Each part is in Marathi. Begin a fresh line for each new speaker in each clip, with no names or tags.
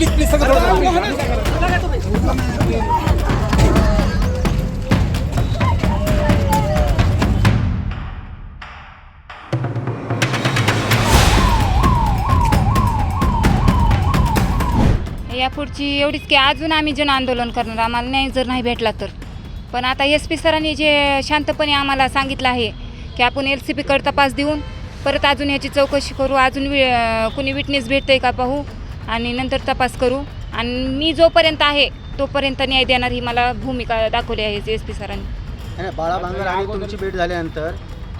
प्लीज प्लीज सगळं
यापुढची एवढीच की अजून आम्ही जन आंदोलन करणार. आम्हाला न्याय जर नाही भेटला तर. पण आता एस पी सरांनी जे शांतपणे आम्हाला सांगितलं आहे की आपण एल सी पीकडे तपास देऊन परत अजून ह्याची चौकशी करू. अजून वि कुणी विटनेस भेटतंय का पाहू? आणि नंतर तपास करू. आणि मी जोपर्यंत आहे तोपर्यंत न्याय देणार ही मला भूमिका दाखवली आहे एस पी सरांनी.
नाही, बाळा भांगर आणि तुमची भेट झाल्यानंतर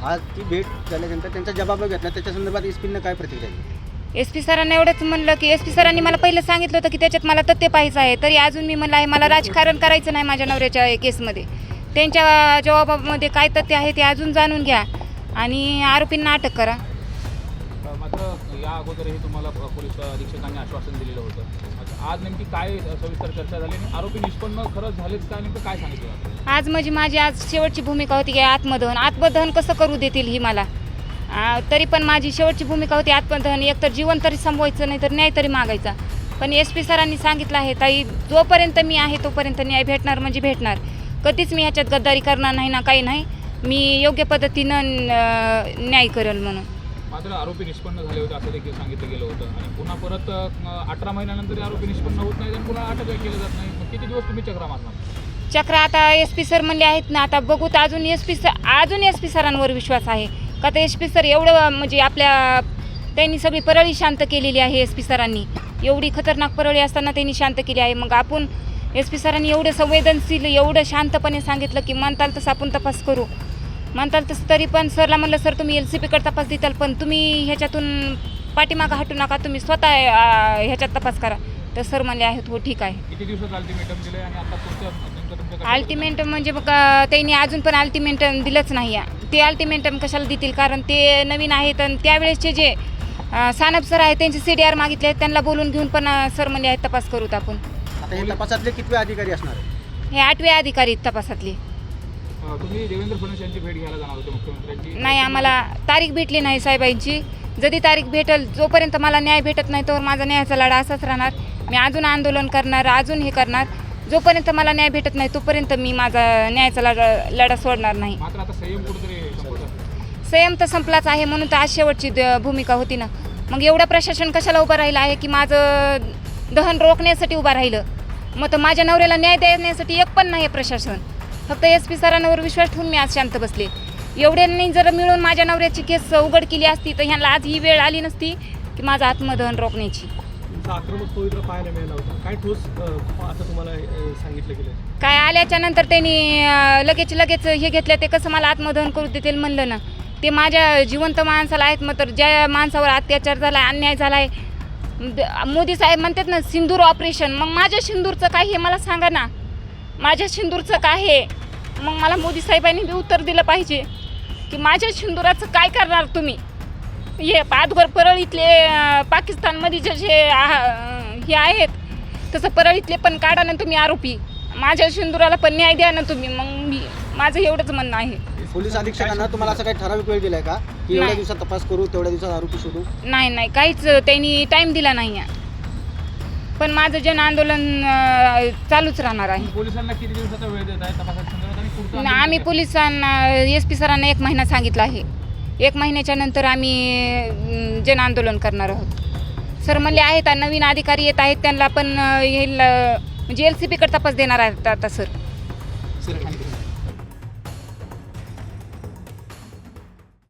आज ती भेट झाल्यानंतर त्यांचा जबाब घेतला त्याच्या संदर्भात एसपीनं काय प्रतिक्रिया दिली?
एस पी सरांना एवढंच म्हणलं की एस पी सरांनी मला पहिलं सांगितलं होतं की त्याच्यात मला तथ्य पाहायचं आहे. तरी अजून मी म्हणलं आहे मला राजकारण करायचं नाही माझ्या नवऱ्याच्या केसमध्ये. त्यांच्या जबाबामध्ये काय तथ्य आहे ते अजून जाणून घ्या. आणि आरोपींना अटक करा.
या अगोदरही तुम्हाला पोलीस अधीक्षकांनी आश्वासन दिलेलं होतं. आज नेमकी काय सविस्तर चर्चा झाली आणि आरोपी निष्पन्न खरंच झालेच का? नेमकं काय सांगितलं
आज म्हणजे माझी आज शेवटची भूमिका होती की आत्मदहन. आत्मदहन कसं करू देतील ही मला? तरी पण माझी शेवटची भूमिका होती आत्मदहन. एकतर जीवन तरी संपवायचं नाही तर न्याय तरी मागायचा. पण एस पी सरांनी सांगितलं आहे ताई जोपर्यंत मी आहे तोपर्यंत न्याय भेटणार म्हणजे भेटणार. कधीच मी ह्याच्यात गद्दारी करणार नाही ना काही नाही. मी योग्य पद्धतीनं न- न्याय करेल म्हणून.
मात्र आरोपी निष्पन्न झाले होते असं देखील सांगितलं गेलं होतं. आणि पुन्हा परत अठरा महिन्यानंतर आरोपी निष्पन्न होत नाही आणि पुन्हा अटक केलं जात नाही. मग किती दिवस तुम्ही चक्रा मारणार?
चक्र आता एस पी सर म्हणले आहेत ना आता बघू तर अजून एस पी सर अजून एस पी सरांवर विश्वास आहे. का तर एस पी सर एवढं म्हणजे आपल्या त्यांनी सगळी परळी शांत केलेली आहे एस पी सरांनी. एवढी खतरनाक परळी असताना त्यांनी शांत केली आहे. मग आपण एस पी सरांनी एवढं संवेदनशील एवढं शांतपणे सांगितलं की म्हणताल तसं आपण तपास करू. म्हणताल तसं तरी पण सरला म्हणलं सर तुम्ही एल सी पीकडे तपास देताल पण तुम्ही ह्याच्यातून पाठीमागं हटू नका तुम्ही स्वतः अं, ह्याच्यात तपास करा. तर सर म्हणले आहेत हो ठीक आहे.
किती दिवसात अल्टिमेटम दिले आणि आता तुमच्या नेमकं तुमच्या
अल्टिमेटम म्हणजे मग अं, त्यांनी अजून पण अल्टिमेटम दिलंच नाही. आहे ते अल्टिमेटम कशाला देतील? कारण ते नवीन आहेत आणि त्यावेळेसचे जे अं, सानप सर आहेत त्यांचे सी डी आर मागितले आहेत त्यांना बोलून घेऊन पण अं, सर म्हणले आहेत तपास करूत आपण.
आता हे तपासातले कितवे अधिकारी असणार?
हे आठवे अधिकारी आहेत तपासातले.
तुम्ही देवेंद्र फडणवीस यांची भेट घ्यायला जाणार होते मुख्यमंत्र्यांची.
नाही आम्हाला तारीख भेटली नाही साहेबांची. जरी तारीख भेटेल जोपर्यंत मला न्याय भेटत नाही तोवर माझा न्यायाचा लढा असाच राहणार. मी अजून आंदोलन करणार अजून हे करणार. जोपर्यंत मला न्याय भेटत नाही तोपर्यंत मी माझा न्यायाचा लढा लढा सोडणार नाही.
मात्र आता संयम कुठेतरी
संयम तर संपलाच आहे म्हणून तर आज शेवटची भूमिका होती ना. मग एवढं प्रशासन कशाला उभं राहिलं आहे की माझं दहन रोखण्यासाठी उभं राहिलं? मग तर माझ्या नवऱ्याला न्याय देण्यासाठी एक पण नाही प्रशासन. फक्त एस पी सरांवर विश्वास ठेवून मी आज शांत बसले. एवढ्यांनी जर मिळून माझ्या नवऱ्याची केस उघड केली असती तर ह्यांना आज ही वेळ आली नसती की माझं आत्मदहन रोखण्याची.
काय
आल्याच्यानंतर त्यांनी लगेच लगेच हे घेतलं ते कसं मला आत्मदहन करू देतील म्हणलं ना. ते माझ्या जिवंत माणसाला आहेत मग तर ज्या माणसावर अत्याचार झाला अन्याय झाला आहे मोदी साहेब म्हणतात ना सिंदूर ऑपरेशन मग माझ्या सिंदूरचं काय हे मला सांगा ना. माझ्या सिंदूरचं काय आहे मग मला मोदी साहेबांनी बी उत्तर दिलं पाहिजे. की माझ्या सिंदुराचं काय करणार तुम्ही? हे पाचघर परळीतले पाकिस्तानमध्ये जे जे हे आहेत तसं परळीतले पण काढा ना तुम्ही आरोपी. माझ्या सिंदुराला पण न्याय द्या ना तुम्ही. मग मी माझं एवढंच म्हणणं आहे.
पोलीस अधीक्षकांना तुम्हाला असं काही ठराविक वेळ दिलाय का? की एवढ्या
नाही.
दिवसात तपास करू तेवढ्या दिवसात आरोपी शोधू?
नाही नाही. काहीच त्यांनी टाईम दिला नाही आहे पण माझं जन आंदोलन अं, चालूच राहणार आहे.
पोलिसांना किती दिवसाचा वेळ देत आहे? तपासाच्या संदर्भात आणि पुढचं
न-
आंदोलन
आम्ही
काय?
पोलिसांना एस पी सरांना एक महिना सांगितला आहे. एक महिन्याच्या नंतर आम्ही अं, जन आंदोलन करणार आहोत. सर म्हणले आहेत आ, नवीन अधिकारी येत आहेत त्यांना पण अं, हे ल- म्हणजे एल सी पीकडे तपास देणार आहेत आता सर.
सर